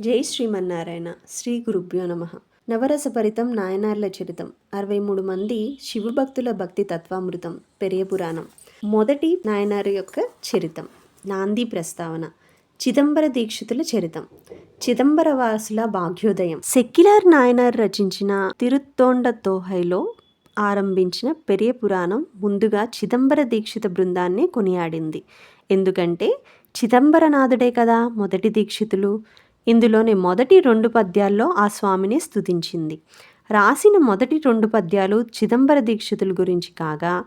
జై శ్రీమన్నారాయణ శ్రీ గురుభ్యో నమ. నవరసభరితం నాయనార్ల చరితం. అరవై మూడు మంది శివభక్తుల భక్తి తత్వామృతం పెరియ పురాణం. మొదటి నాయనార్ యొక్క చరితం. నాంది ప్రస్తావన. చిదంబర దీక్షితుల చరితం. చిదంబర వాసుల భాగ్యోదయం. సెక్యులర్ నాయనార్ రచించిన తిరుత్తోండ తోహైలో ఆరంభించిన పెరియ పురాణం ముందుగా చిదంబర దీక్షిత బృందాన్ని కొనియాడింది. ఎందుకంటే చిదంబరనాథుడే కదా మొదటి దీక్షితులు. ఇందులోని మొదటి రెండు పద్యాల్లో ఆ స్వామిని స్తుతించింది. రాసిన మొదటి రెండు పద్యాలు చిదంబర దీక్షితుల గురించి కాగా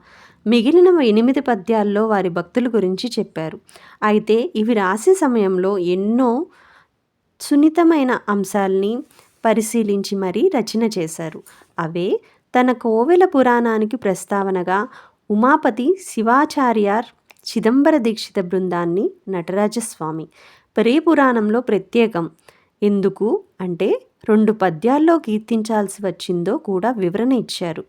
మిగిలిన ఎనిమిది పద్యాల్లో వారి భక్తుల గురించి చెప్పారు. అయితే ఇవి రాసే సమయంలో ఎన్నో సున్నితమైన అంశాల్ని పరిశీలించి మరీ రచన చేశారు. అవే తన కోవెల పురాణానికి ప్రస్తావనగా ఉమాపతి శివాచార్యార్ చిదంబర దీక్షిత బృందాన్ని నటరాజస్వామి పరే పురాణంలో ప్రత్యేకం. ఎందుకు? అంటే రెండు పద్యాల్లో కీర్తించాల్సి వచ్చిందో కూడా వివరణ ఇచ్చారు.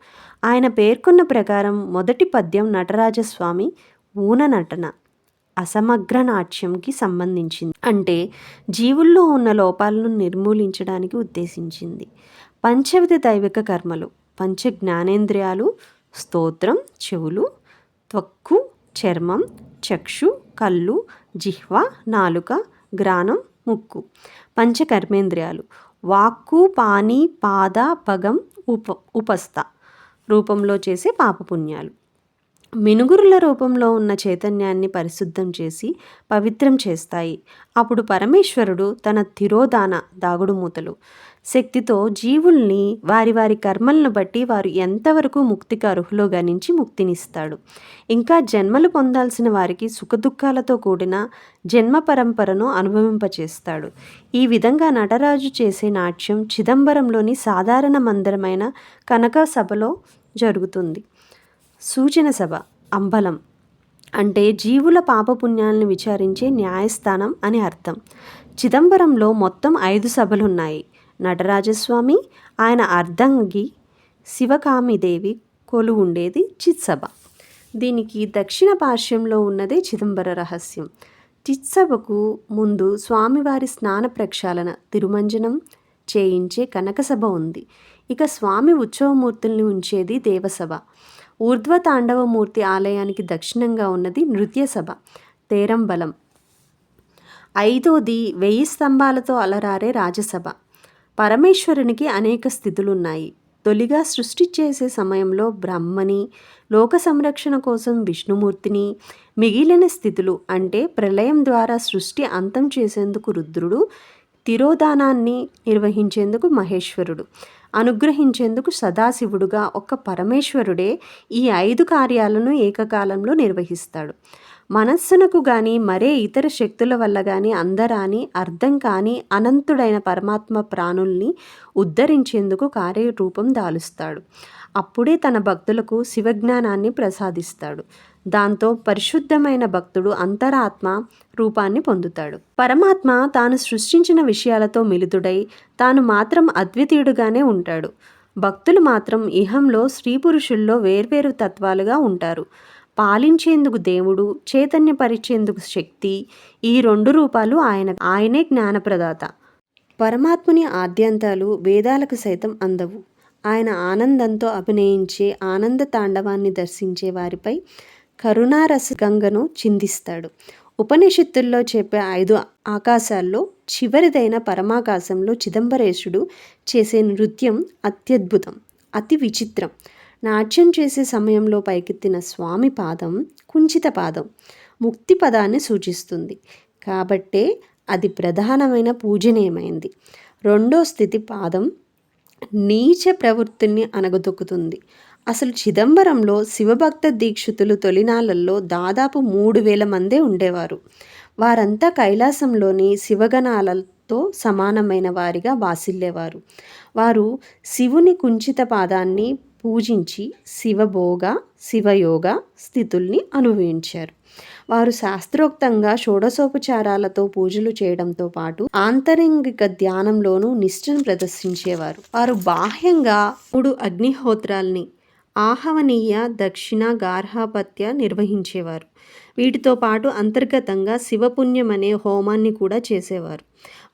ఆయన పేర్కొన్న ప్రకారం మొదటి పద్యం నటరాజస్వామి ఊన నటన అసమగ్ర నాట్యంకి సంబంధించింది. అంటే జీవుల్లో ఉన్న లోపాలను నిర్మూలించడానికి ఉద్దేశించింది. పంచవిధ దైవిక కర్మలు పంచ జ్ఞానేంద్రియాలు స్తోత్రం చెవులు త్వక్కు చర్మం చక్షు కళ్ళు జిహ్వ నాలుక గ్రానం ముక్కు. పంచకర్మేంద్రియాలు. వాక్కు పాని పాద పగం ఉప ఉపస్థ. రూపంలో చేసే పాపపుణ్యాలు. మినుగురుల రూపంలో ఉన్న చైతన్యాన్ని పరిశుద్ధం చేసి పవిత్రం చేస్తాయి. అప్పుడు పరమేశ్వరుడు తన తిరోధాన దాగుడుమూతలు శక్తితో జీవుల్ని వారి వారి కర్మలను బట్టి వారు ఎంతవరకు ముక్తికి అర్హులో గణించి ముక్తినిస్తాడు. ఇంకా జన్మలు పొందాల్సిన వారికి సుఖదుఖాలతో కూడిన జన్మ పరంపరను అనుభవింపచేస్తాడు. ఈ విధంగా నటరాజు చేసే నాట్యం చిదంబరంలోని సాధారణ మందిరమైన కనక సభలో జరుగుతుంది. సూచన సభ అంబలం అంటే జీవుల పాపపుణ్యాలను విచారించే న్యాయస్థానం అని అర్థం. చిదంబరంలో మొత్తం ఐదు సభలున్నాయి. నటరాజస్వామి ఆయన అర్ధంగి శివకామిదేవి కొలు ఉండేది చిత్సభ. దీనికి దక్షిణ పార్శ్వంలో ఉన్నదే చిదంబర రహస్యం. చిత్సభకు ముందు స్వామివారి స్నాన ప్రక్షాళన తిరుమంజనం చేయించే కనకసభ ఉంది. ఇక స్వామి ఉత్సవమూర్తుల్ని ఉంచేది దేవసభ. ఊర్ధ్వ తాండవమూర్తి ఆలయానికి దక్షిణంగా ఉన్నది నృత్య సభ తేరంబలం ఐదోది వెయ్యి స్తంభాలతో అలరారే రాజసభ. పరమేశ్వరునికి అనేక స్థితులున్నాయి. తొలిగా సృష్టి చేసే సమయంలో బ్రహ్మని లోక సంరక్షణ కోసం విష్ణుమూర్తిని మిగిలిన స్థితులు అంటే ప్రళయం ద్వారా సృష్టి అంతం చేసేందుకు రుద్రుడు తిరోధానాన్ని నిర్వహించేందుకు మహేశ్వరుడు అనుగ్రహించేందుకు సదాశివుడుగా ఒక పరమేశ్వరుడే ఈ ఐదు కార్యాలను ఏకకాలంలో నిర్వహిస్తాడు. మనస్సునకు గాని మరే ఇతర శక్తుల వల్ల గాని అందరాని అర్థం కాని అనంతుడైన పరమాత్మ ప్రాణుల్ని ఉద్ధరించేందుకు కార్యరూపం దాలుస్తాడు. అప్పుడే తన భక్తులకు శివజ్ఞానాన్ని ప్రసాదిస్తాడు. దాంతో పరిశుద్ధమైన భక్తుడు అంతరాత్మ రూపాన్ని పొందుతాడు. పరమాత్మ తాను సృష్టించిన విషయాలతో మిలితుడై తాను మాత్రం అద్వితీయుడుగానే ఉంటాడు. భక్తులు మాత్రం ఇహంలో స్త్రీ పురుషుల్లో వేర్వేరు తత్వాలుగా ఉంటారు. పాలించేందుకు దేవుడు చైతన్యపరిచేందుకు శక్తి ఈ రెండు రూపాలు ఆయన ఆయనే జ్ఞానప్రదాత. పరమాత్ముని ఆద్యంతాలు వేదాలకు సైతం అందవు. ఆయన ఆనందంతో అభినయించే ఆనంద తాండవాన్ని దర్శించే వారిపై కరుణారస గంగను చిందిస్తాడు. ఉపనిషత్తుల్లో చెప్పే ఐదు ఆకాశాల్లో చివరిదైన పరమాకాశంలో చిదంబరేశుడు చేసే నృత్యం అత్యద్భుతం అతి విచిత్రం. నాట్యం చేసే సమయంలో పైకెత్తిన స్వామి పాదం కుంచిత పాదం ముక్తి పదాన్ని సూచిస్తుంది. కాబట్టే అది ప్రధానమైన పూజనీయమైంది. రెండో స్థితి పాదం నీచ ప్రవృత్తిని అనగదొక్కుతుంది. అసలు చిదంబరంలో శివభక్త దీక్షితులు తొలినాళ్ళల్లో దాదాపు మూడు వేల మందే ఉండేవారు. వారంతా కైలాసంలోని శివగణాలతో సమానమైన వారిగా వాసిల్లేవారు. వారు శివుని కుంచిత పాదాన్ని పూజించి శివభోగ శివయోగ స్థితుల్ని అనుభవించారు. వారు శాస్త్రోక్తంగా షోడశోపచారాలతో పూజలు చేయడంతో పాటు ఆంతరంగిక ధ్యానంలోనూ నిష్ఠను ప్రదర్శించేవారు. వారు బాహ్యంగా మూడు అగ్నిహోత్రాల్ని ఆహవనీయ దక్షిణ గార్హపత్య నిర్వహించేవారు. వీటితో పాటు అంతర్గతంగా శివపుణ్యం అనే హోమాన్ని కూడా చేసేవారు.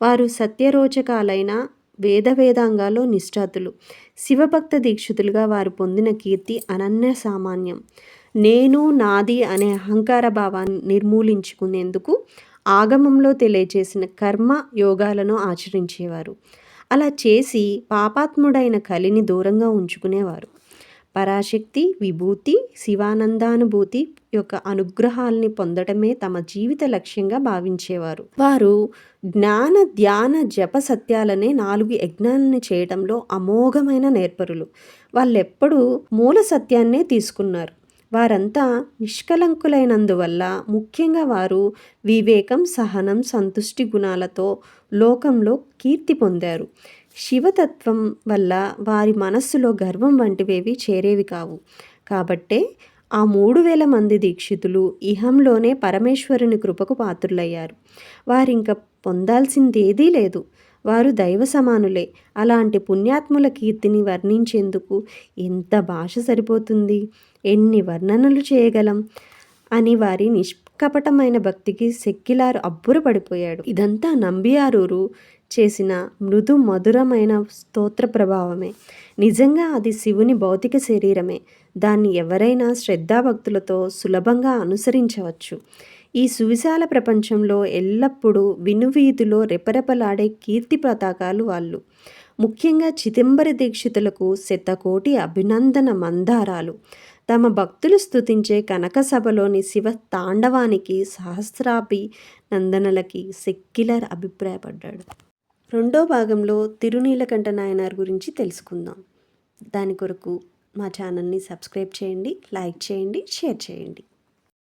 వారు సత్యరోచకాలైన వేద వేదాంగాలు నిష్ఠాతులు. శివభక్త దీక్షితులుగా వారు పొందిన కీర్తి అనన్య సామాన్యం. నేను నాది అనే అహంకార భావాన్ని నిర్మూలించుకునేందుకు ఆగమంలో తెలియజేసిన కర్మ యోగాలను ఆచరించేవారు. అలా చేసి పాపాత్ముడైన కలిని దూరంగా ఉంచుకునేవారు. పరాశక్తి విభూతి శివానందానుభూతి యొక్క అనుగ్రహాల్ని పొందడమే తమ జీవిత లక్ష్యంగా భావించేవారు. వారు జ్ఞాన ధ్యాన జప సత్యాలనే నాలుగు యజ్ఞాలను చేయడంలో అమోఘమైన నేర్పరులు. వాళ్ళెప్పుడూ మూల సత్యాన్నే తీసుకున్నారు. వారంతా నిష్కలంకులైనందువల్ల ముఖ్యంగా వారు వివేకం సహనం సంతుష్టి గుణాలతో లోకంలో కీర్తి పొందారు. శివతత్వం వల్ల వారి మనస్సులో గర్వం వంటివేవి చేరేవి కావు. కాబట్టే ఆ మూడు వేల మంది దీక్షితులు ఇహంలోనే పరమేశ్వరుని కృపకు పాత్రులయ్యారు. వారింక పొందాల్సిందేదీ లేదు. వారు దైవ సమానులే. అలాంటి పుణ్యాత్ముల కీర్తిని వర్ణించేందుకు ఎంత భాష సరిపోతుంది? ఎన్ని వర్ణనలు చేయగలం? అని వారి నిష్కపటమైన భక్తికి సెక్కిలారు అబ్బురపడిపోయాడు. ఇదంతా నంబియారూరు చేసిన మృదు మధురమైన స్తోత్ర ప్రభావమే. నిజంగా అది శివుని భౌతిక శరీరమే. దాన్ని ఎవరైనా శ్రద్ధాభక్తులతో సులభంగా అనుసరించవచ్చు. ఈ సువిశాల ప్రపంచంలో ఎల్లప్పుడూ వినువీధిలో రెపరెపలాడే కీర్తి పతాకాలు వాళ్ళు. ముఖ్యంగా చిదంబర దీక్షితులకు శతకోటి అభినందన మందారాలు. తమ భక్తులు స్తుతించే కనక సభలోని శివ తాండవానికి సహస్రాభి నందనలకి సెక్యులర్ అభిప్రాయపడ్డాడు. రెండో భాగంలో తిరునీలకంఠ నాయనార్ గురించి తెలుసుకుందాం. దాని కొరకు మా ఛానల్ని సబ్స్క్రైబ్ చేయండి లైక్ చేయండి షేర్ చేయండి.